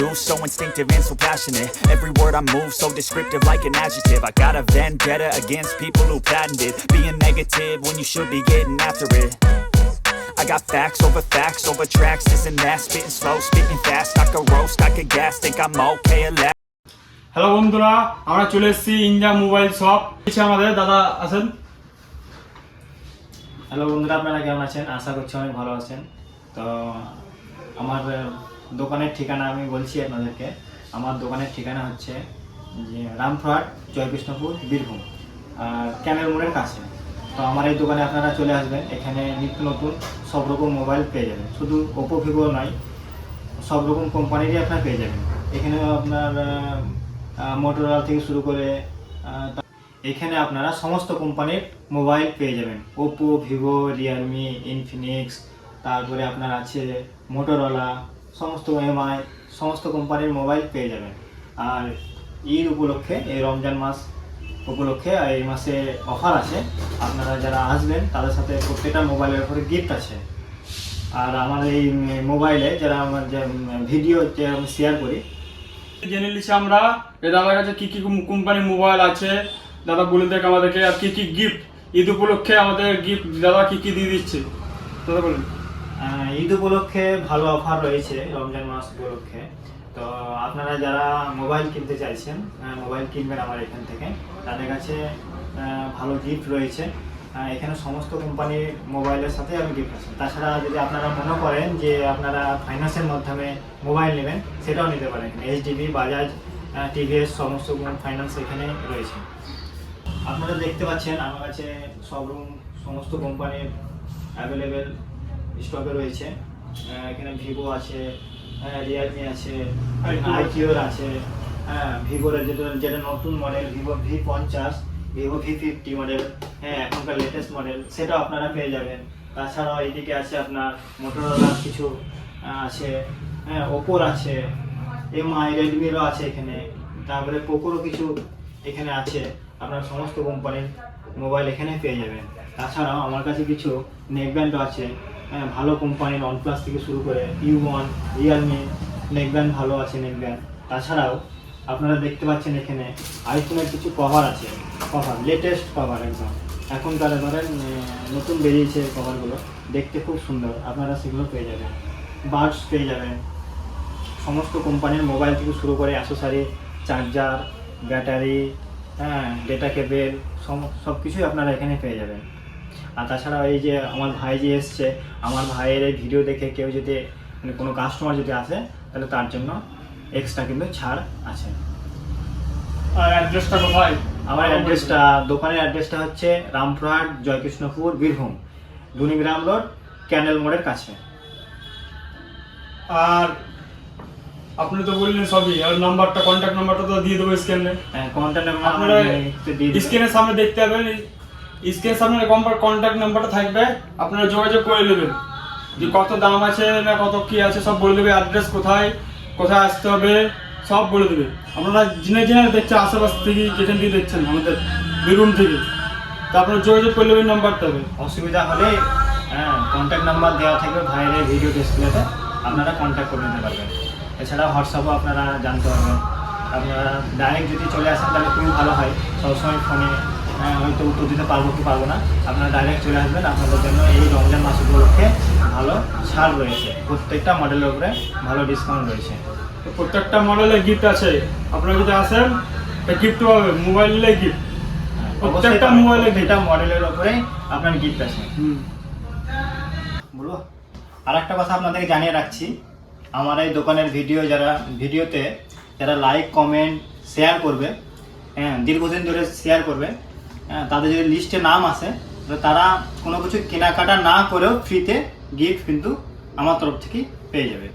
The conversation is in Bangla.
do so instinctive and so passionate Every word I move so descriptive like an adjective I got a vendetta against people who patented Being negative when you should be getting after it I got facts over facts over tracks, this and that Spitting slow, spitting fast, I could roast, I could gas Think I'm okay at last hello বন্ধুরা আমরা চলে এসেছি ইন্ডিয়া মোবাইল শপ কিছু আমাদের দাদা আছেন হ্যালো বন্ধুরা আপনারা কেমন আছেন আশা করছি অনেক ভালো আছেন তো আমার আহ, দোকানের ঠিকানা আমি বলছি আপনাদেরকে। আমার দোকানের ঠিকানা হচ্ছে, যে রামপুরহাট, জয়কৃষ্ণপুর, বীরভূম। আর ক্যামেল মোড়ের কাছে। তো আমার এই দোকানে আপনারা চলে আসবেন। এখানে নিত্য নতুন সব রকম মোবাইল পেয়ে যাবেন। শুধু ওপো ভিভো নয়, সব রকম কোম্পানিরই আপনারা পেয়ে যাবেন। এখানে আপনার মোটরোলা থেকে শুরু করে এখানে আপনারা সমস্ত কোম্পানির মোবাইল পেয়ে যাবেন। ওপো ভিভো রিয়েলমি ইনফিনিক্স তারপরে আপনার আছে মোটরোলা সমস্ত এমআই, সমস্ত কোম্পানির মোবাইল পেয়ে যাবেন। আর ঈদ উপলক্ষে, এই রমজান মাস উপলক্ষে এই মাসে অফার আছে। আপনারা যারা আসবেন, তাদের সাথে প্রত্যেকটা মোবাইলের উপরে গিফট আছে। আর আমার এই মোবাইলে যারা আমার যে ভিডিও যে আমি শেয়ার করি, জেনে নিচ্ছি আমরা দাদার কাছে কী কী কোম্পানির মোবাইল আছে। দাদা বলে দেখ আমাদেরকে আর কী কী গিফট ঈদ উপলক্ষে আমাদের গিফট দাদা কী কী দিয়ে দিচ্ছে? দাদা বলুন। ঈদ উপলক্ষে ভালো অফার রয়েছে, রমজান মাস উপলক্ষে। তো আপনারা যারা মোবাইল কিনতে চাইছেন মোবাইল কিনবেন আমার এখান থেকে। তাদের কাছে ভালো গিফট রয়েছে। এখানে সমস্ত কোম্পানির মোবাইলের সাথে আমি গিফট আছে তাছাড়া যদি আপনারা মনে করেন যে আপনারা ফাইন্যান্সের মাধ্যমে মোবাইল নেবেন, সেটাও নিতে পারেন এইচডিবি বাজাজ টিভিএস সমস্ত ফাইন্যান্স এখানে রয়েছে। আপনারা দেখতে পাচ্ছেন, আমার কাছে সব রকম সমস্ত কোম্পানির অ্যাভেলেবেল স্টকে রয়েছে। এখানে ভিভো আছে রিয়েলমি আছে আইকিওর আছে। হ্যাঁ ভিভোর যেটা যেটা নতুন মডেল ভিভো ভি পঞ্চাশ ভিভো ভি ফিফটি মডেল হ্যাঁ এখনকার লেটেস্ট মডেল সেটাও আপনারা পেয়ে যাবেন। তাছাড়াও এদিকে আছে আপনার মোটরোলার কিছু আছে হ্যাঁ ওপোর আছে এমআই রেডমিরও আছে এখানে। তারপরে পোকোরও কিছু এখানে আছে। আপনার সমস্ত কোম্পানির মোবাইল এখানে পেয়ে যাবেন। তাছাড়াও আমার কাছে কিছু নেকব্যান্ডও আছে। ভালো কোম্পানির ওয়ানপ্লাস থেকে শুরু করে ইউ ওয়ান রিয়েলমি নেকব্যান্ড ভালো আছে নেকব্যান্ড তাছাড়াও আপনারা দেখতে পাচ্ছেন এখানে আইফোনের কিছু কভার আছে। কভার লেটেস্ট কভার একদম। এখনকার আহ, নতুন বেরিয়েছে কভারগুলো দেখতে খুব সুন্দর আপনারা সেগুলো পেয়ে যাবেন। বার্ডস পেয়ে যাবেন। সমস্ত কোম্পানির মোবাইল থেকে শুরু করে অ্যাসেসারি চার্জার ব্যাটারি হ্যাঁ ডেটা কেবেল সব কিছুই আপনারা এখানে পেয়ে যাবেন। আর তাছাড়া এই যে আমার ভাই যে এসছে আমার ভাইয়ের এই ভিডিও দেখে কেউ যদি মানে কোনো কাস্টমার যদি আসে তাহলে তার জন্য এক্সট্রা কিন্তু ছাড় আছে। আর অ্যাড্রেসটা কোথায় আমার অ্যাড্রেসটা দোকানের অ্যাড্রেসটা হচ্ছে রামপুরহাট জয়কৃষ্ণপুর বীরভূম দুনিগ্রাম রোড ক্যানেল মোড়ের কাছে। আর আপনি তো বললেন সবই আর নাম্বারটা কন্ট্যাক্ট নাম্বারটা তো দিয়ে দেবো স্ক্যানে হ্যাঁ কন্ট্যাক্ট আপনারা স্ক্রিনের সামনে দেখতে পাবেন স্ক্রিনের সামনে কন্ট্যাক্ট নাম্বারটা থাকবে, আপনারা যোগাযোগ করে নেবেন। যে কত দাম আছে না কত কি আছে, সব বলে দেবে অ্যাড্রেস কোথায় কোথায় আসতে হবে, সব বলে দেবে। আপনারা জিনে জিনে দেখছেন, আশেপাশ থেকে যেখান থেকে দেখছেন, আমাদের বীরভূম থেকে। তা আপনারা যোগাযোগ করে নেবেন নাম্বারটা হবে অসুবিধা হলে হ্যাঁ কন্ট্যাক্ট নাম্বার দেওয়া থাকবে ভাইয়ের ভিডিও ডিসপ্লেতে আপনারা কন্ট্যাক্ট করে নিতে পারবেন। এছাড়া হোয়াটসঅ্যাপও আপনারা জানতে পারবেন। আপনারা ডাইরেক্ট যদি চলে আসেন, তাহলে খুবই ভালো হয়। সবসময় ফোনে হয়তো উত্তর দিতে পারব কি পারব না আপনারা ডাইরেক্ট চলে আসবেন। আপনাদের জন্য এই রমজান মাস উপলক্ষে ভালো ছাড় রয়েছে। প্রত্যেকটা মডেলের উপরে ভালো ডিসকাউন্ট রয়েছে। প্রত্যেকটা মডেলে গিফট আছে। আপনারা যদি আসেন গিফট পাবে মোবাইল গিফট হ্যাঁ, প্রত্যেকটা মোবাইলে প্রত্যেকটা মডেলের উপরে আপনার গিফট আছে। বলব আর একটা কথা আপনাদেরকে জানিয়ে রাখছি। আমার এই দোকানের ভিডিও যারা ভিডিওতে যারা লাইক কমেন্ট শেয়ার করবে হ্যাঁ দীর্ঘদিন ধরে শেয়ার করবে তাদের যদি লিস্টে নাম আসে তারা কোনো কিছু কেনাকাটা না করেও ফ্রিতে গিফট কিন্তু আমার তরফ থেকে পেয়ে যাবে।